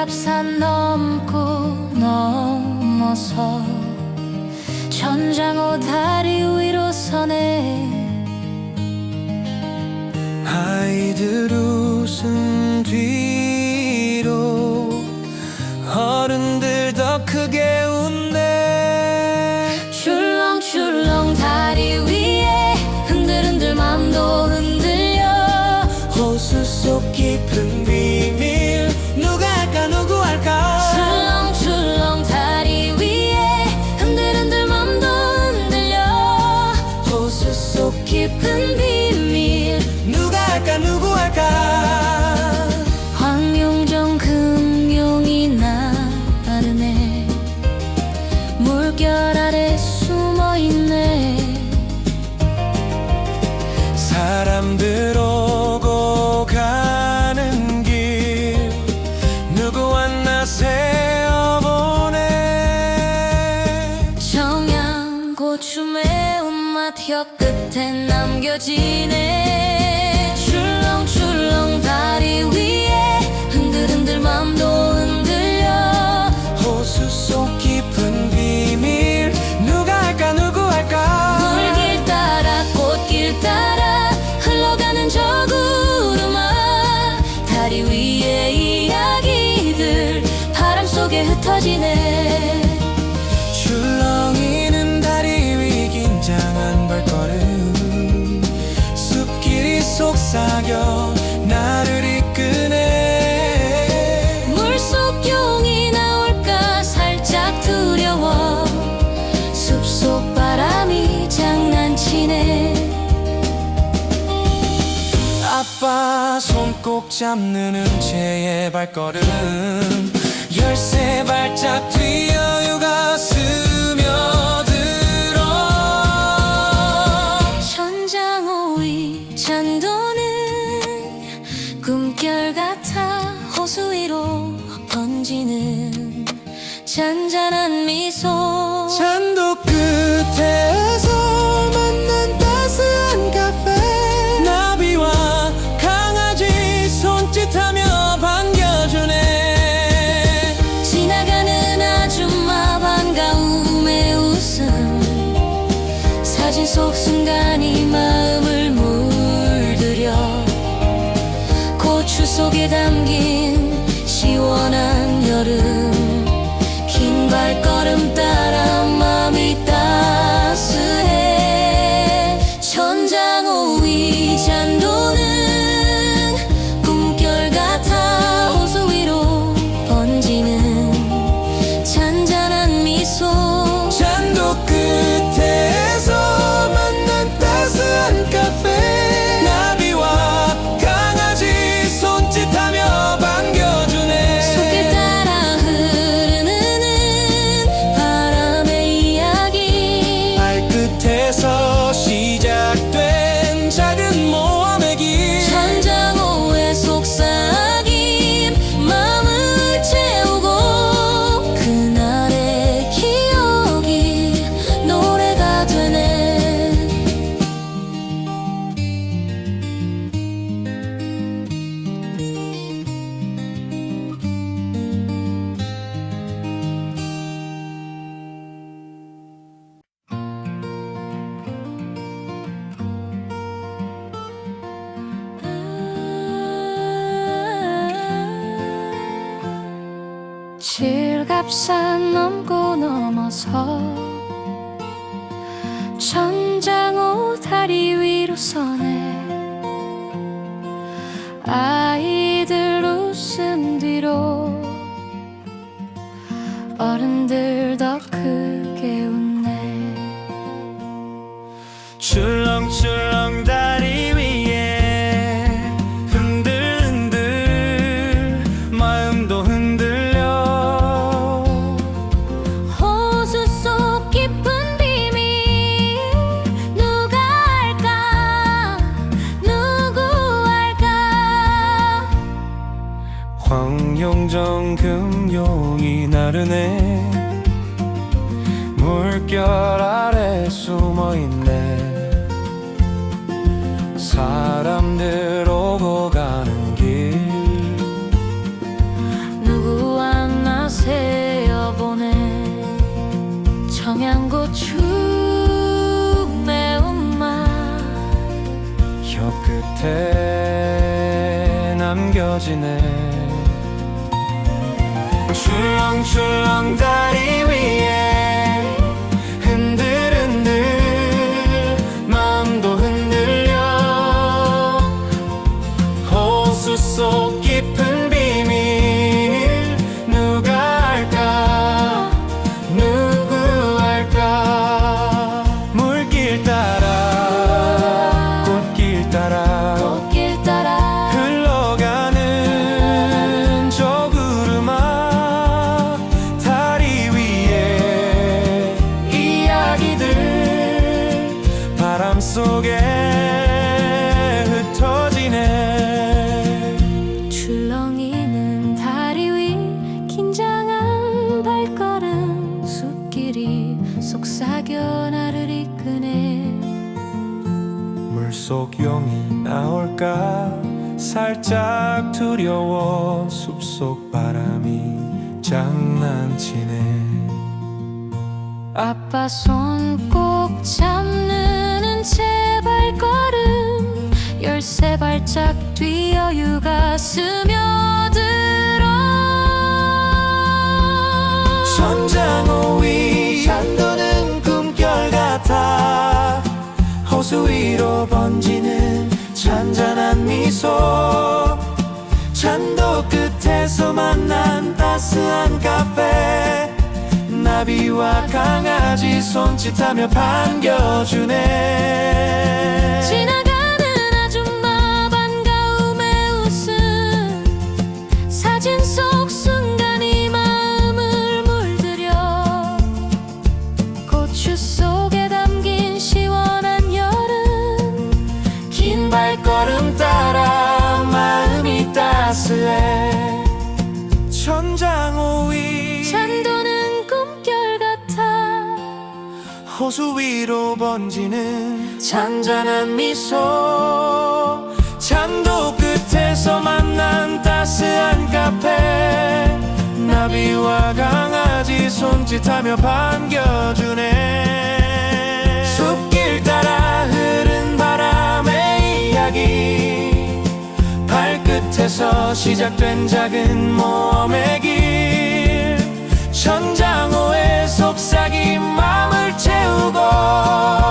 칠갑산 넘고 넘어서 천장호 다리 위로 서네. 아이들 웃음 뒤 남겨지네 출렁출렁 다리 위에 흔들흔들 맘도 흔들려. 호수 속 깊은 비밀. 누가 할까 누구 할까? 물길 따라 꽃길 따라 흘러가는 저 구름아. 다리 위에 이야기들 바람 속에 흩어지네 속삭여 나를 이끄네. 물속 용이 나올까 살짝 두려워. 숲속 바람이 장난치네. 아빠 손 꼭 잡는 은채의 발걸음. 열세 발짝 뛰어 스 천장호 다리 위로 서네. 아이들 웃음 뒤로. 어른들 더 용정 금용이 나르네. 물결 아래 숨어있네. 사람들 오고 가는 길. 누구 안나세요 보네 청양고추 매운맛. 혀끝에 남겨지네. 출렁출렁 다리 위에 두려워 숲속 바람이 장난치네. 아빠 손 꼭 잡는 채 발걸음. 열세 발짝 뛰어 육아 스며들어. 천장호 위 찬도는 꿈결 같아. 호수 위로 번지는 잔잔한 미소 찬도 끝에서 만난 따스한 카페. 나비와 강아지 손짓하며 반겨주네 호수 위로 번지는 잔잔한 미소. 찬도 끝에서 만난 따스한 카페. 나비와 강아지 손짓하며 반겨주네. 숲길 따라 흐른 바람의 이야기. 발끝에서 시작된 작은 모험의 길 천장호의 속삭임 마음을 채우고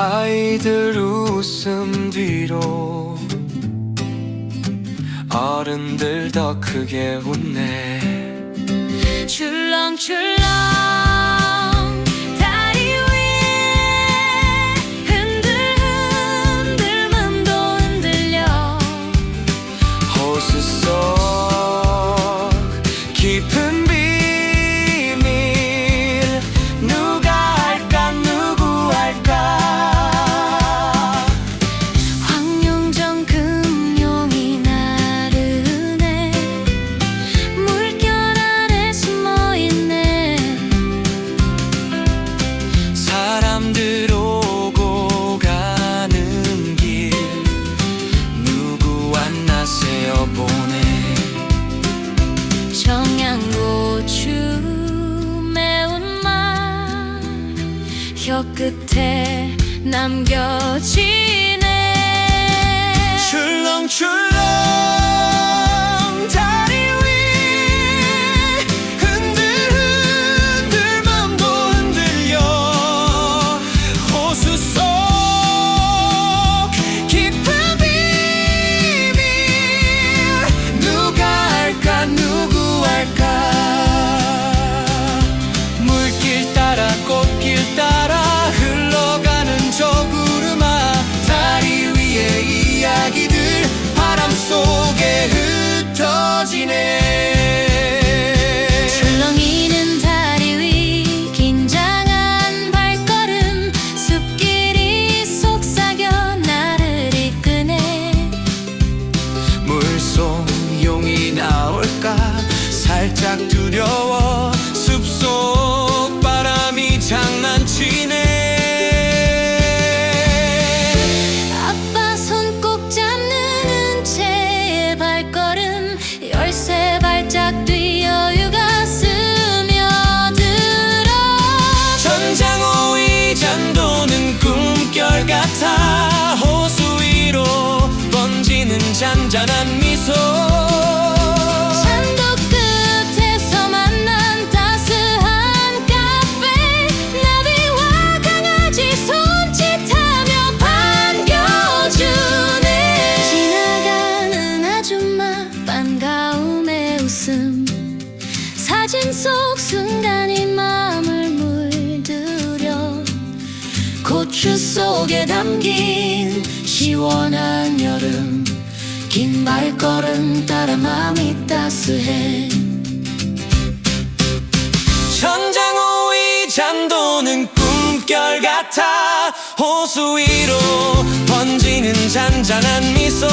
아이들 웃음 뒤로 어른들 더 크게 웃네. 출렁출렁 다리 위에 흔들흔들 맘도 흔들려. 호수 속 깊은 혀 끝에 남겨지네. 출렁출렁 다 속에 담긴 시원한 여름 긴 발걸음 따라 마음이 따스해. 천장 오이 잔도는 꿈결 같아. 호수 위로 번지는 잔잔한 미소.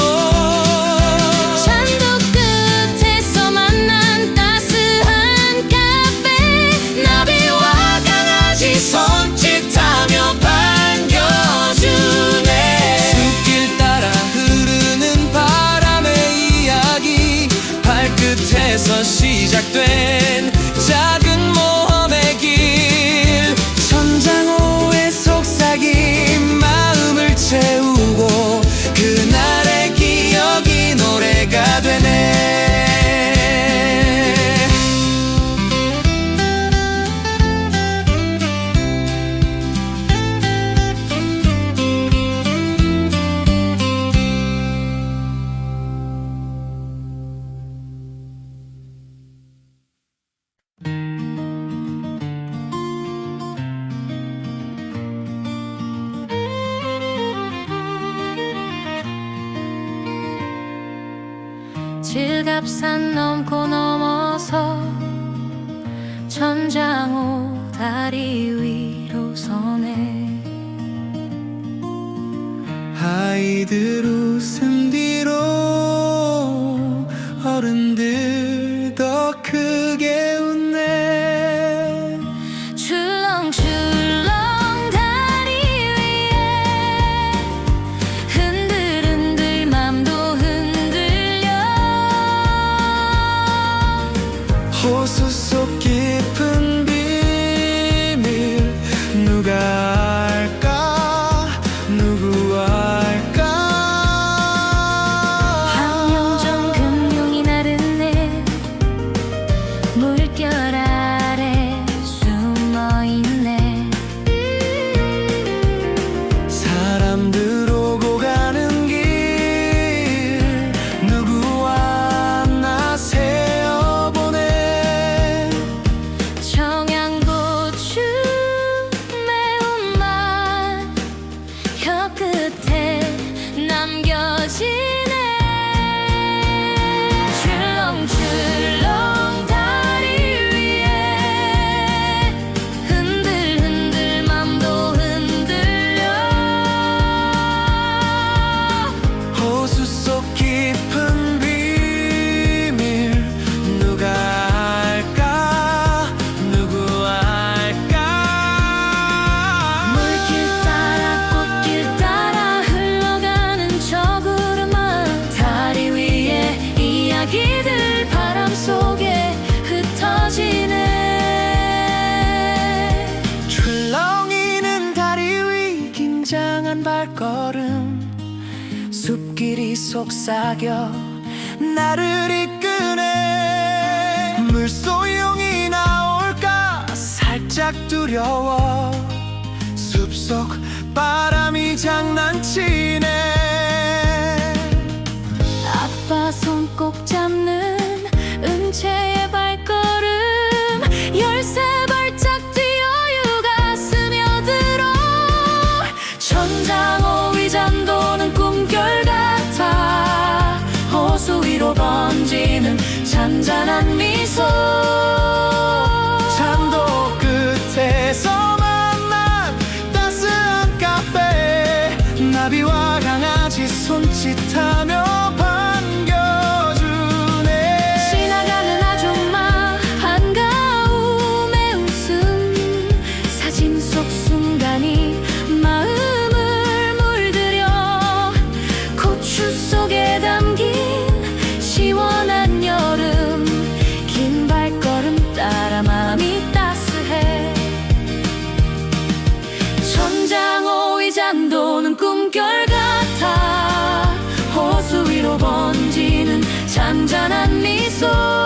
천장호 다리 위로 서네. 아이들 웃음 발걸음. 숲길이 속삭여 나를 이끄네. 물소용이 나올까 살짝 두려워. 숲속 바람이 장난치네. Ісус.